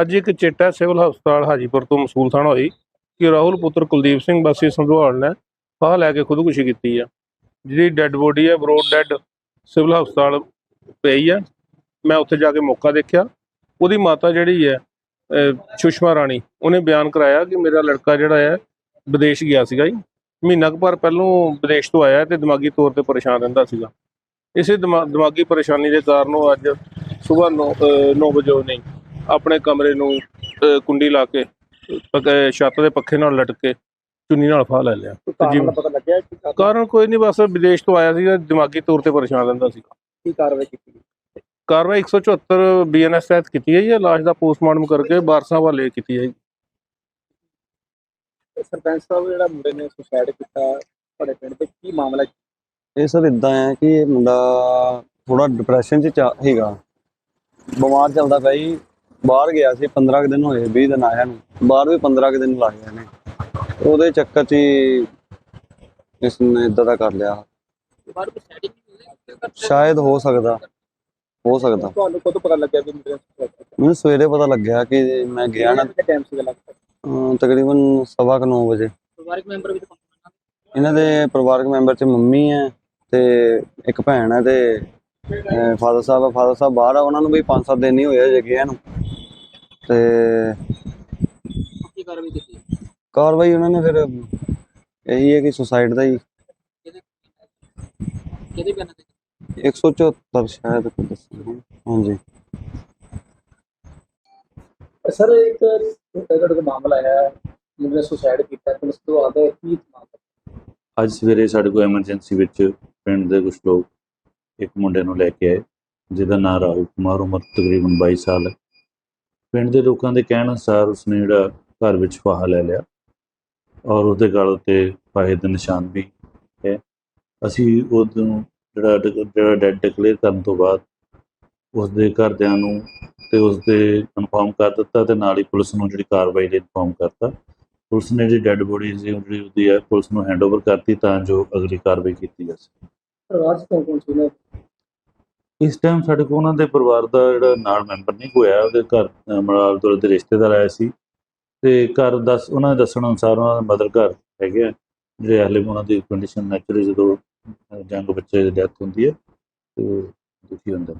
ਅੱਜ ਇੱਕ ਚਿੱਟਾ ਸਿਵਲ ਹਸਪਤਾਲ ਹਾਜੀਪੁਰ ਤੋਂ ਮਸੂਲ ਥਾਣਾ ਹੋਈ, ਕਿ ਰਾਹੁਲ ਪੁੱਤਰ ਕੁਲਦੀਪ ਸਿੰਘ ਵਾਸੀ ਸੰਧਵਾਲ ਨੇ ਫਾਹ ਲੈ ਕੇ ਖੁਦਕੁਸ਼ੀ ਕੀਤੀ ਆ। ਜਿਹੜੀ ਡੈੱਡ ਬੋਡੀ ਹੈ ਬਰੋਡ ਡੈੱਡ ਸਿਵਲ ਹਸਪਤਾਲ ਪਈ ਆ, ਮੈਂ ਉੱਥੇ ਜਾ ਕੇ ਮੌਕਾ ਦੇਖਿਆ। ਉਹਦੀ ਮਾਤਾ ਜਿਹੜੀ ਹੈ ਸੁਸ਼ਮਾ ਰਾਣੀ, ਉਹਨੇ ਬਿਆਨ ਕਰਾਇਆ ਕਿ ਮੇਰਾ ਲੜਕਾ ਜਿਹੜਾ ਹੈ ਵਿਦੇਸ਼ ਗਿਆ ਸੀਗਾ ਜੀ। ਮਹੀਨਾ ਕੁ ਭਰ ਪਹਿਲੋਂ ਵਿਦੇਸ਼ ਤੋਂ ਆਇਆ ਤੇ ਦਿਮਾਗੀ ਤੌਰ ਤੇ ਪਰੇਸ਼ਾਨ ਰਹਿੰਦਾ ਸੀਗਾ। ਇਸੇ ਦਿਮਾ- ਦਿਮਾਗੀ ਪਰੇਸ਼ਾਨੀ ਦੇ ਕਾਰਨ ਉਹ ਅੱਜ ਸਵੇਰ 9 ਵਜੇ ਨਹੀਂ ਆਪਣੇ ਕਮਰੇ ਨੂੰ ਕੁੰਡੀ ਲਾ ਕੇ ਪੱਕੇ ਛੱਤ ਦੇ ਪੱਖੇ ਨਾਲ ਲਟਕ ਕੇ ਚੁੰਨੀ ਨਾਲ ਫਾਹ ਲੈ ਲਿਆ ਕਾਰਨ ਜੀ। ਦਾ ਪਤਾ ਲੱਗਿਆ ਕਿ ਕਾਰਨ- ਕਾਰਨ ਕੋਈ ਨਹੀਂ ਬਸ ਵਿਦੇਸ਼ ਤੋਂ ਆਇਆ ਸੀਗਾ ਦਿਮਾਗੀ ਤੌਰ ਤੇ ਪਰੇਸ਼ਾਨ ਰਹਿੰਦਾ ਸੀਗਾ ਕੀ ਕਾਰਵਾਈ ਕੀਤੀ? ਕਾਰਵਾਈ 174 ਬੀਐਨਐਸ ਤਹਿਤ ਕੀਤੀ ਹੈ ਜੀ ਲਾਸ਼ ਦਾ ਪੋਸਟਮਾਰਟਮ ਕਰਕੇ ਵਾਰਸਾਂ ਹਵਾਲੇ ਕੀਤੀ ਹੈ ਜੀ ਤੇ ਸਰਪੰਚ ਸਾਹਿਬ ਜਿਹੜਾ ਮੁੰਡੇ ਨੇ ਸੁਸਾਇਡ ਕੀਤਾ ਤੁਹਾਡੇ ਪਿੰਡ ਦੇ ਕੀ ਮਾਮਲਾ? ਇਹ ਸਰ ਇਦਾਂ ਹੈ ਕਿ ਇਹ ਮੁੰਡਾ ਥੋੜਾ ਡਿਪਰੈਸ਼ਨ ਚ ਚਾ- ਹੈਗਾ ਬਿਮਾਰ ਚੱਲਦਾ ਪਿਆ ਜੀ ਬਾਹਰ ਗਿਆ ਸੀ 15 ਕੁ ਦਿਨ ਹੋਏ 20 ਦਿਨ ਆਇਆ ਨੂੰ। ਬਾਹਰ ਵੀ 15 ਕੁ ਦਿਨ ਲਾਏ ਨੇ ਉਹਦੇ ਚੱਕਰ 'ਚ ਹੀ ਇਸ ਨੇ ਇਦਾਂ ਦਾ ਕਰ ਲਿਆ। ਸ਼ਾਇਦ ਹੋ ਸਕਦਾ ਹੋ ਸਕਦਾ। ਤੁਹਾਨੂੰ ਕਦੋਂ ਪਤਾ ਲੱਗਿਆ ਵੀ ਮੁੰਡੇ ਨੇ ਸੁਸਾਇਡ ਕੀਤਾ ਮੈਨੂੰ ਸਵੇਰੇ ਪਤਾ ਲੱਗਿਆ ਕਿ ਮੈਂ ਗਿਆ ਨਾ ਟਾਈਮ ਸੀਗਾ ਲੱਗਦਾ? ਤਕਰੀਬਨ ਵਜੇ। ਪਰਿਵਾਰਕ ਮੈਂਬਰ ਵੀ ਇਹਨਾਂ ਦੇ ਪਰਿਵਾਰਕ ਮੈਂਬਰ 'ਚ ਮੰਮੀ ਹੈ ਤੇ ਇੱਕ ਭੈਣ ਹੈ ਤੇ ਫਾਦਰ ਸਾਹਿਬ ਫਾਦਰ ਸਾਹਿਬ ਬਾਹਰ ਆ ਉਹਨਾਂ ਨੂੰ ਵੀ 5-7 ਦਿਨ ਹੀ ਹੋਏ ਹਜੇ ਗਿਆ ਨੂੰ। ਤੇ ਕੀ ਕਾਰਵਾਈ ਕੀਤੀ? ਕਾਰਵਾਈ ਉਹਨਾਂ ਨੇ ਫਿਰ ਇਹੀ ਹੈ ਕਿ ਸੁਸਾਈਡ ਦਾ ਹੀ। ਕਿਹਦੇ ਬਿਆਨਾਂ ਤੇ? 174 ਸ਼ਾਇਦ ਕੁਝ ਦੱਸਿਆ ਹਾਂਜੀ। ਸਰ ਇੱਕ ਤੁਹਾਡੇ ਕੋਲ ਮਾਮਲਾ ਆਇਆ ਮੁੰਡੇ ਨੇ ਸੁਸਾਇਡ ਕੀਤਾ ਪੁਲਿਸ ਤੋਂ ਆਉਂਦਾ ਕੀ ਮਾਮਲਾ ਅੱਜ ਸਵੇਰੇ ਸਾਡੇ ਕੋਲ ਐਮਰਜੈਂਸੀ ਵਿੱਚ ਪਿੰਡ ਦੇ ਕੁਝ ਲੋਕ ਇੱਕ ਮੁੰਡੇ ਨੂੰ ਲੈ ਕੇ ਆਏ ਜਿਹਦਾ ਨਾਮ ਰਾਹੁਲ ਕੁਮਾਰ ਉਮਰ ਤਕਰੀਬਨ 22 ਸਾਲ ਹੈ। ਪਿੰਡ ਦੇ ਲੋਕਾਂ ਦੇ ਕਹਿਣ ਅਨੁਸਾਰ ਉਸਨੇ ਜਿਹੜਾ ਘਰ ਵਿੱਚ ਫਾਹਾ ਲੈ ਲਿਆ ਔਰ ਉਹਦੇ ਗਲ ਉੱਤੇ ਫਾਹੇ ਦੇ ਨਿਸ਼ਾਨ ਵੀ ਹੈ। ਅਸੀਂ ਉਹਨੂੰ ਜਿਹੜਾ ਜਿਹੜਾ ਡੈਡ ਡਿਕਲੇਅਰ ਕਰਨ ਤੋਂ ਬਾਅਦ ਉਸਦੇ ਘਰਦਿਆਂ ਨੂੰ ਤੇ ਉਸਦੇ ਕਨਫਰਮ ਕਰ ਦਿੱਤਾ ਤੇ ਨਾਲ ਹੀ ਪੁਲਿਸ ਨੂੰ ਜਿਹੜੀ ਕਾਰਵਾਈ ਲਈ ਇਨਫੋਰਮ ਕਰਤਾ। ਪੁਲਿਸ ਨੇ ਜਿਹੜੀ ਡੈੱਡ ਬੋਡੀ ਸੀ ਜਿਹੜੀ ਉਹਦੀ ਹੈ, ਪੁਲਿਸ ਨੂੰ ਹੈਂਡਓਵਰ ਕਰਤੀ ਤਾਂ ਜੋ ਅਗਲੀ ਕਾਰਵਾਈ ਕੀਤੀ ਜਾ ਸਕੇ। ਪਰਿਵਾਰ ਚ ਕੌਣ ਸੀ? ਇਸ ਟਾਈਮ ਸਾਡੇ ਕੋਲ ਉਹਨਾਂ ਦੇ ਪਰਿਵਾਰ ਦਾ ਜਿਹੜਾ ਨਾਲ ਮੈਂਬਰ ਨਹੀਂ ਹੋਇਆ ਉਹਦੇ ਘਰ ਮਰਾਲ ਦੁਲ ਦੇ ਰਿਸ਼ਤੇਦਾਰ ਆਏ ਸੀ। ਤੇ ਘਰ ਦੱਸ ਉਹਨਾਂ ਦੇ ਦੱਸਣ ਅਨੁਸਾਰ ਉਹਨਾਂ ਦੇ ਮਦਰ ਘਰ ਹੈਗੇ ਆ ਜਿਹੜੇ ਹਾਲੇ ਉਹਨਾਂ ਦੀ ਕੰਡੀਸ਼ਨ ਨੈਚੁਰਲੀ ਜਦੋਂ ਅਹ, ਜੰਗ ਬੱਚੇ ਦੀ ਡੈਥ ਹੁੰਦੀ ਹੈ ਤੇ ਦੁਖੀ ਹੁੰਦਾ